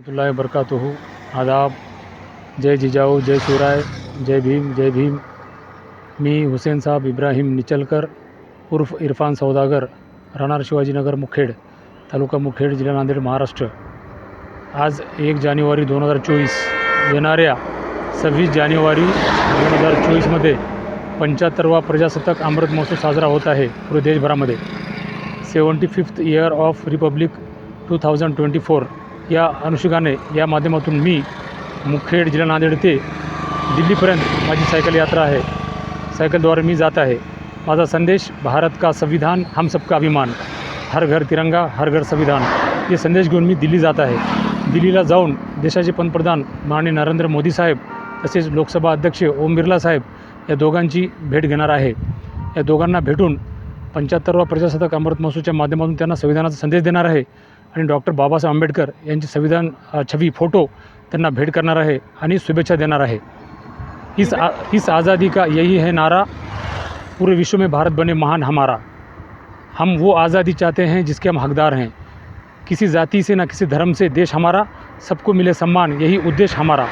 अल्लाह बरकातुहू आदाब। जय जिजाऊ जय शिवराय जय भीम जय भीम। मी हुसेन साहब इब्राहिम निचलकर उर्फ इरफान सौदागर राहणार शिवाजीनगर मुखेड तालुका मुखेड जिल्हा नांदेड महाराष्ट्र. आज एक जानेवारी दोन हजार चोवीस येणाऱ्या सव्वीस जानेवारी दोन हजार चोवीसमध्ये पंच्याहत्तरवा प्रजासत्ताक अमृत महोत्सव साजरा होत आहे पूर्व देशभरामध्ये. Seventy fifth year of republic two thousand twenty four. या अनुषंगाने या माध्यमातून मी मुखेड जिल्हा नांदेड ते दिल्लीपर्यंत माझी सायकल यात्रा आहे. सायकलद्वारे मी जात आहे. माझा संदेश भारत का संविधान हम सबका अभिमान. हर घर तिरंगा हर घर संविधान. हे संदेश घेऊन मी दिल्ली जात आहे. दिल्लीला जाऊन देशाचे पंतप्रधान माननीय नरेंद्र मोदी साहेब तसेच लोकसभा अध्यक्ष ओम बिर्ला साहेब या दोघांची भेट घेणार आहे. या दोघांना भेटून पंच्याहत्तरवा प्रजासत्ताक अमृत महोत्सवच्या माध्यमातून त्यांना संविधानाचा संदेश देणार आहे. आणि डॉक्टर बाबासाहेब आंबेडकर संविधान छवि फ़ोटो त्यांना भेट करणार आहे आणि शुभेच्छा देना आहे. इस आ, इस आज़ादी का यही है नारा? पूरे विश्व में भारत बने महान हमारा। हम वो आज़ादी चाहते हैं जिसके हम हकदार हैं। किसी जाति से ना किसी धर्म से देश हमारा सबको मिले सम्मान यही उद्देश्य हमारा।